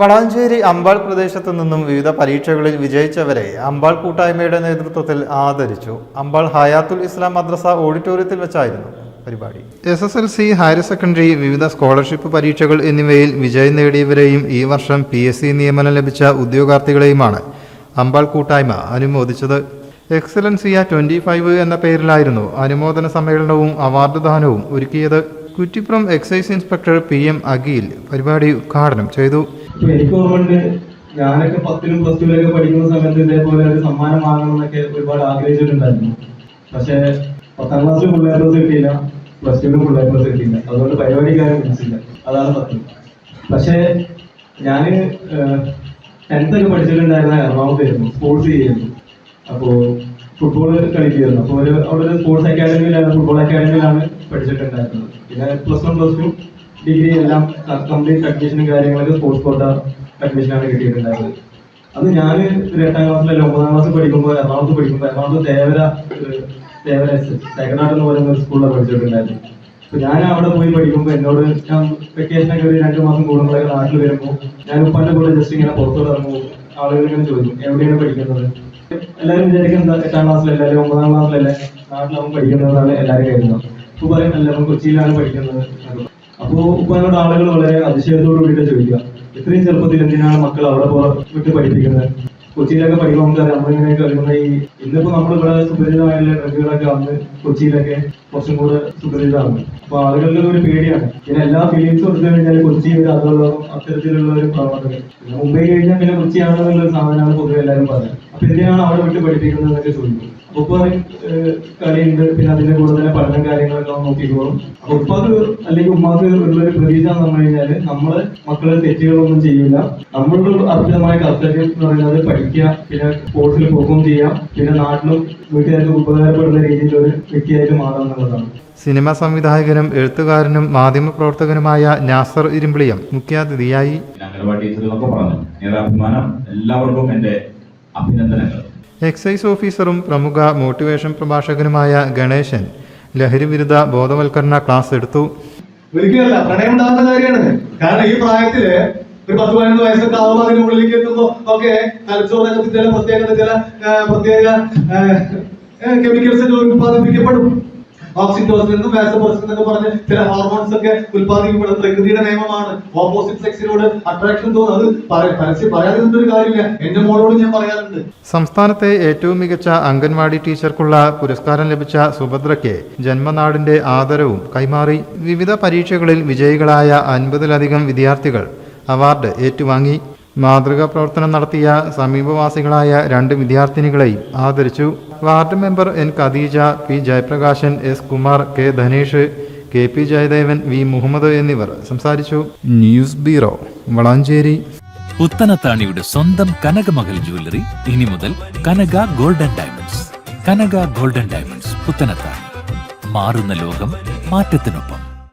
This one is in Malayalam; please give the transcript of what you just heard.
വളാഞ്ചേരി അമ്പാൾ പ്രദേശത്തു നിന്നും വിവിധ പരീക്ഷകളിൽ വിജയിച്ചവരെ അമ്പാൾ കൂട്ടായ്മയുടെ നേതൃത്വത്തിൽ ആദരിച്ചു. അമ്പാൾ ഹയാത്തുൽ ഇസ്ലാം മദ്രസ ഓഡിറ്റോറിയത്തിൽ വെച്ചായിരുന്നു പരിപാടി. S S L C higher secondary വിവിധ സ്കോളർഷിപ്പ് പരീക്ഷകൾ എന്നിവയിൽ വിജയം നേടിയവരെയും ഈ വർഷം പി എസ് സി നിയമനം ലഭിച്ച ഉദ്യോഗാർത്ഥികളെയുമാണ് അമ്പാൾ കൂട്ടായ്മ അനുമോദിച്ചത്. എക്സലൻസിയ ട്വന്റി ഫൈവ് എന്ന പേരിലായിരുന്നു അനുമോദന സമ്മേളനവും അവാർഡ് ദാനവും ഒരുക്കിയത്. Kuttippuram excise inspector P M Akhil പരിപാടി ഉദ്ഘാടനം ചെയ്തു. ഇപ്പൊ എനിക്ക് ഓർമ്മയുണ്ട് ഞാനൊക്കെ പത്തിലും പ്ലസ് ടുവിലൊക്കെ പഠിക്കുന്ന സമയത്ത് ഇതേപോലെ ഒരു സമ്മാനം വാങ്ങണം എന്നൊക്കെ ഒരുപാട് ആഗ്രഹിച്ചിട്ടുണ്ടായിരുന്നു. പക്ഷെ പത്താം ക്ലാസ്സിൽ ഫുൾ എ പ്ലസ് കിട്ടിയില്ല. പ്ലസ് ടുവിലും ഫുൾ എ കിട്ടിയില്ല. അതുകൊണ്ട് പരിപാടിക്കാരും മനസ്സില്ല അതാണ് സത്യം. പക്ഷേ ഞാൻ ടെൻത്ത് ഒക്കെ പഠിച്ചിട്ടുണ്ടായിരുന്ന എറണാകുളത്തായിരുന്നു. സ്പോർട്സ് ചെയ്യായിരുന്നു അപ്പോ ഫുട്ബോൾ കളിക്കുകയായിരുന്നു അപ്പോൾ അവിടെ ഒരു സ്പോർട്സ് അക്കാഡമിയിലാണ് ഫുട്ബോൾ അക്കാഡമിയിലാണ് പഠിച്ചിട്ടുണ്ടായിരുന്നത്. പിന്നെ plus one plus two degree എല്ലാം കംപ്ലീറ്റ് അഡ്മിഷനും കാര്യങ്ങളൊക്കെ സ്പോർട്സ് കോട്ട അഡ്മിഷനാണ് കിട്ടിയിട്ടുണ്ടായിരുന്നത്. അത് ഞാൻ ഒരു എട്ടാം ക്ലാസ്സിലല്ല ഒമ്പതാം ക്ലാസ് പഠിക്കുമ്പോൾ എറണാകുളത്ത് പഠിക്കുമ്പോൾ എറണാകുളത്ത് ദേവര ദേവര സെക്കൻഡ് എന്ന് പറയുന്ന ഒരു സ്കൂളിലാണ് പഠിച്ചിട്ടുണ്ടായിരുന്നു ഞാൻ അവിടെ പോയി പഠിക്കുമ്പോൾ എന്നോട് ഞാൻ വെക്കേഷനൊക്കെ ഒരു രണ്ട് മാസം കൂടുമ്പോഴൊക്കെ നാട്ടിൽ വരുമ്പോൾ ഞാൻ ഉപ്പാന്റെ കൂടെ ജസ്റ്റ് ഇങ്ങനെ പുറത്തോട്ട് ഇറങ്ങുമ്പോൾ ആളുകളിങ്ങനെ ചോദിച്ചു എവിടെയാണ് പഠിക്കുന്നത്? എല്ലാവരും വിചാരിക്കുന്നത് എട്ടാം ക്ലാസ്സിലല്ലേ അല്ലെങ്കിൽ ഒമ്പതാം ക്ലാസ്സിലല്ലേ നാട്ടിലാവും പഠിക്കുന്നതെന്നാണ് എല്ലാവരും കരുതുന്നത് ഇപ്പോൾ പറയും നമ്മൾ കൊച്ചിയിലാണ് പഠിക്കുന്നത്. അപ്പോ ഉപ്പാനോട് ആളുകൾ വളരെ അതിശയത്തോട് കൂടി ചോദിക്കുക ഇത്രയും ചെറുപ്പത്തിൽ എന്തിനാണ് മക്കൾ അവിടെ വിട്ട് പഠിപ്പിക്കുന്നത്? കൊച്ചിയിലൊക്കെ പഠിക്കുമ്പോൾ നമുക്കറിയാം നമ്മളിങ്ങനെ കളിക്കുന്ന ഈ ഇന്നിപ്പോ നമ്മളിവിടെ സുപരിചിതമായുള്ള ഡ്രഗുകളൊക്കെ വന്ന് കൊച്ചിയിലൊക്കെ കുറച്ചും കൂടെ സുഖിതാണ് അപ്പൊ ആളുകൾക്ക് ഒരു പേടിയാണ്. പിന്നെ എല്ലാ ഫീലിംഗ്സും എടുത്തു കഴിഞ്ഞാൽ കൊച്ചി ഒരു അതുള്ള അത്തരത്തിലുള്ള ഒരു പ്രവർത്തകർ പിന്നെ മുംബൈ കഴിഞ്ഞാൽ പിന്നെ കൊച്ചിയാണെന്നുള്ള ഒരു സാധനമാണ് പൊതുവെ എല്ലാവരും പറയുന്നത്. അപ്പൊ എന്തിനാണ് അവിടെ വിട്ട് പഠിപ്പിക്കുന്നത് എന്നൊക്കെ ചോദിക്കും. ഉപ്പ കളിയുണ്ട്. പിന്നെ അതിന്റെ കൂടെ തന്നെ പഠനം കാര്യങ്ങളൊക്കെ നോക്കി നോക്കിക്കോളും അപ്പൊ ഉപ്പാക്ക് അല്ലെങ്കിൽ ഉമ്മാക്ക് ഉള്ള ഒരു പ്രതീക്ഷ എന്ന് പറഞ്ഞു കഴിഞ്ഞാൽ നമ്മൾ മക്കളെ തെറ്റുകളൊന്നും ചെയ്യില്ല നമ്മളുടെ അർത്ഥമായ കർത്തവ്യം എന്ന് പറയുന്നത് പഠിക്കുക പിന്നെ സ്പോർട്സിൽ പെർഫോം ചെയ്യാം പിന്നെ നാട്ടിലും വീട്ടുകാർക്ക് ഉപകാരപ്പെടുന്ന രീതിയിൽ ഒരു വ്യക്തിയായിട്ട് മാറുക എന്നുള്ളതാണ് സിനിമാ സംവിധായകനും എഴുത്തുകാരനും മാധ്യമ പ്രവർത്തകനുമായ നാസർ ഇരുമ്പിളിയം മുഖ്യാതിഥിയായി. എല്ലാവർക്കും എന്റെ അഭിനന്ദനങ്ങൾ. എക്സൈസ് ഓഫീസറും പ്രമുഖ മോട്ടിവേഷൻ പ്രഭാഷകനുമായ ഗണേശൻ ലഹരി വിരുദ്ധ ബോധവൽക്കരണ ക്ലാസ് എടുത്തു. ഒരിക്കലല്ല പ്രണയം ഉണ്ടാകുന്ന കാര്യമാണ്. കാരണം ഈ പ്രായത്തിൽ ഒരു പത്ത് പതിനൊന്ന് വയസ്സൊക്കെ ആവുമ്പോൾ അതിന് ഉള്ളിലേക്ക് എത്തുമ്പോ ഒക്കെ തലച്ചോറിനകത്ത് ചില പ്രത്യേക ചില പ്രത്യേക കെമിക്കൽസ് ഒക്കെ ഉത്പാദിപ്പിക്കപ്പെടും ഓക്സിറ്റോസിൻ എന്നും വാസോപോസിൻ എന്നൊക്കെ പറഞ്ഞ് ചില ഹോർമോൺസ് ഒക്കെ ഉത്പാദിക്കപ്പെടും പ്രകൃതിയുടെ നിയമമാണ്. ഓപ്പോസിറ്റ് സെക്സിനോട് അട്രാക്ഷൻ തോന്നുന്നത് പരസ്യം പറയാതിരുന്ന ഒരു കാര്യമില്ല. എന്റെ മോളോട് ഞാൻ പറയാറുണ്ട്. സംസ്ഥാനത്തെ ഏറ്റവും മികച്ച അംഗൻവാടി ടീച്ചർക്കുള്ള പുരസ്കാരം ലഭിച്ച സുഭദ്രയ്ക്ക് ജന്മനാടിന്റെ ആദരവും കൈമാറി വിവിധ പരീക്ഷകളിൽ വിജയികളായ അൻപതിലധികം വിദ്യാർത്ഥികൾ അവാർഡ് ഏറ്റുവാങ്ങി. മാതൃകാ പ്രവർത്തനം നടത്തിയ സമീപവാസികളായ രണ്ട് വിദ്യാർത്ഥിനികളെയും ആദരിച്ചു. Ward member N Khadeeja P Jayaprakashan S Kumar K Dhanesh K P Jayadevan V Muhammad എന്നിവർ സംസാരിച്ചു. News bureau Valanchery. പുത്തനത്താണിയുടെ സ്വന്തം കനകമകൽ ജ്വല്ലറി ഇനി മുതൽ Kanaka golden diamonds. Kanaka golden diamonds Puthanathani. മാറുന്ന ലോകം മാറ്റത്തിനൊപ്പം.